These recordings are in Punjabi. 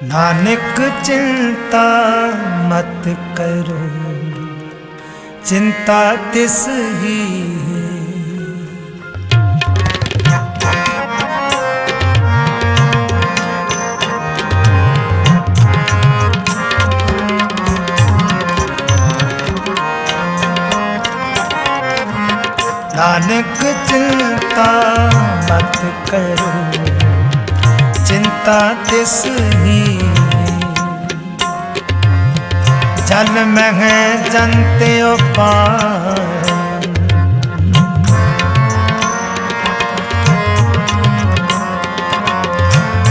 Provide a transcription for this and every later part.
ਨਾਨਕ ਚਿੰਤਾ ਮਤ ਕਰੋ ਚਿੰਤਾ ਤਿਸ ਹੀ ਨਾਨਕ ਚਿੰਤਾ ਮਤ ਕਰੋ ਚਿੰਤਾ ਤਿਸ ਹੀ ਜਲ ਮਹਿ ਜੰਤ ਉਪਾਇ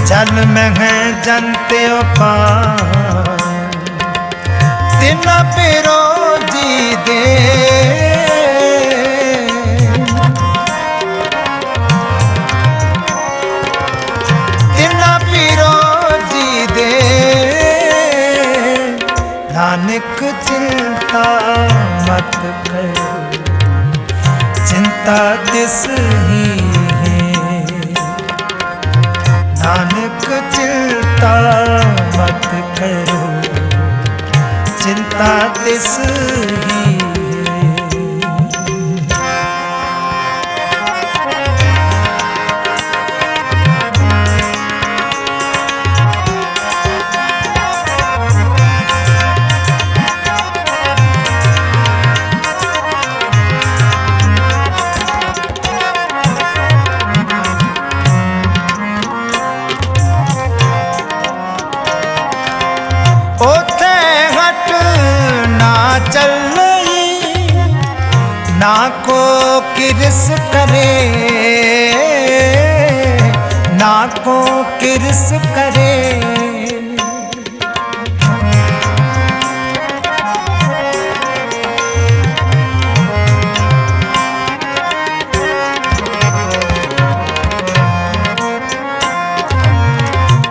ਜਲ ਮਹਿ ਜੰਤ ਉਪਾਇ ਤਿਨ ਪੇਰੋ ਜੀ ਦੇ ਨਾਨਕ ਚਿੰਤਾ ਮਤ ਕਰੋ। ਚਿੰਤਾ ਤਿਸ ਹੀ ਕਿਰਸ ਕਰੇ ਨਾ ਕੋ ਕਿਰਸ ਕਰੇ।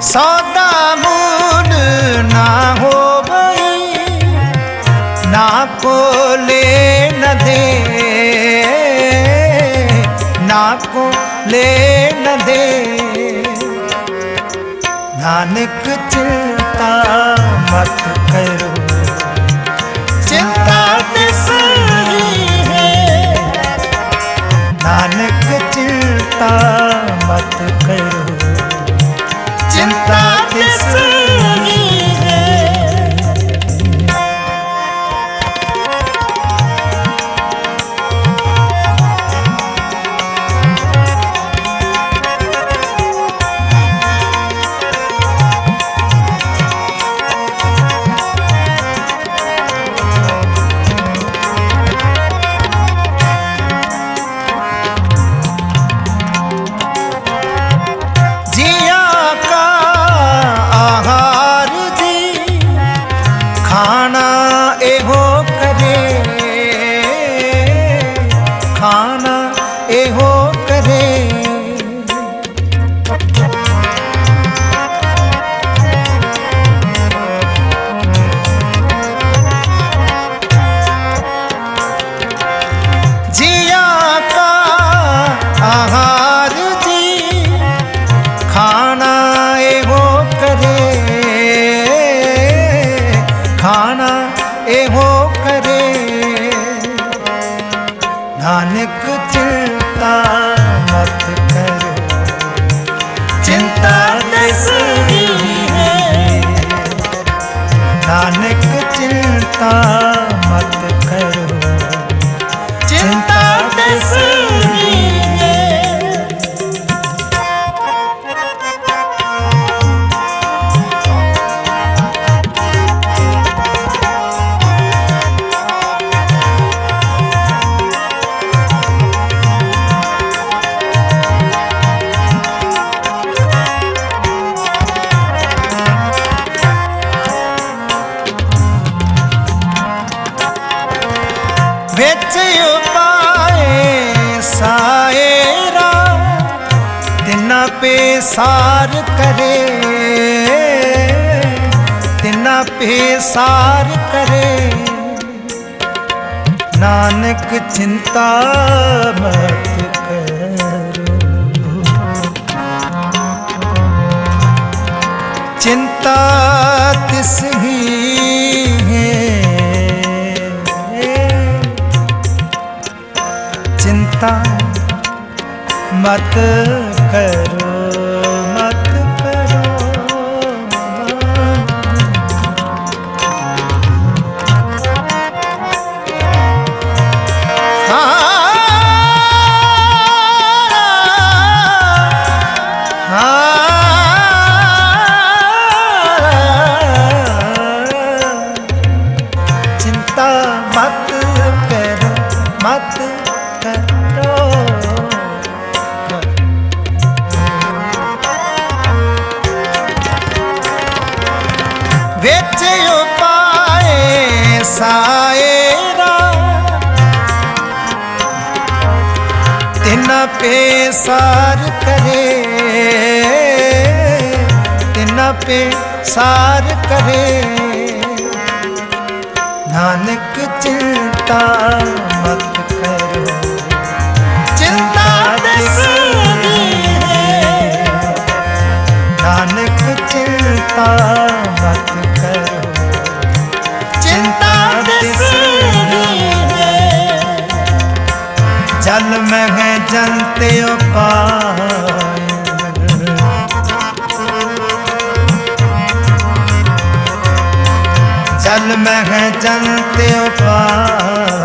ਸੌਦਾ ਮੂਲ ਨਾ ਹੋਵਈ ਨਾ ਕੋਲੇ ਨ ਦੇ। ਨਾਨਕ ਚਿੰਤਾ ਮਤ ਕਰੋ। ਚਿੰਤਾ ਤਿਸ ਹੀ ਹੈ। ਨਾਨਕ ਚਿੰਤਾ એવો કરે ખાન ਖਾਣਾ ਇਹੋ ਕਰੇ। ਨਾਨਕ ਚਿੰਤਾ ਤਿੰਨਾ ਪੇ ਸਾਰ ਕਰੇ। ਤਿੰਨਾ ਪੇ ਸਾਰ ਕਰੇ। ਨਾਨਕ ਚਿੰਤਾ ਮਤ ਮਤ ਕਰੋ ਮਤ ਕਰੋ ਹਾਂ ਹਾਂ ਚਿੰਤਾ ਮਤ ਕਰੋ ਮਤ ਕਰੋ। ਪੇ ਸਾਰ ਕਰੇ। ਤਿਨ ਪੇ ਸਾਰ ਕਰੇ। ਨਾਨਕ, ਚਿੰਤਾ ਮਤ ਕਰੋ। ਚਿੰਤਾ ਦਸਦੀ ਹੈ ਨਾਨਕ, ਚਿੰਤਾ ਜਲ ਮਹਿ ਜੰਤ ਉਪਾਇ ਜਲ ਮਹਿ ਜੰਤ ਉਪਾਇ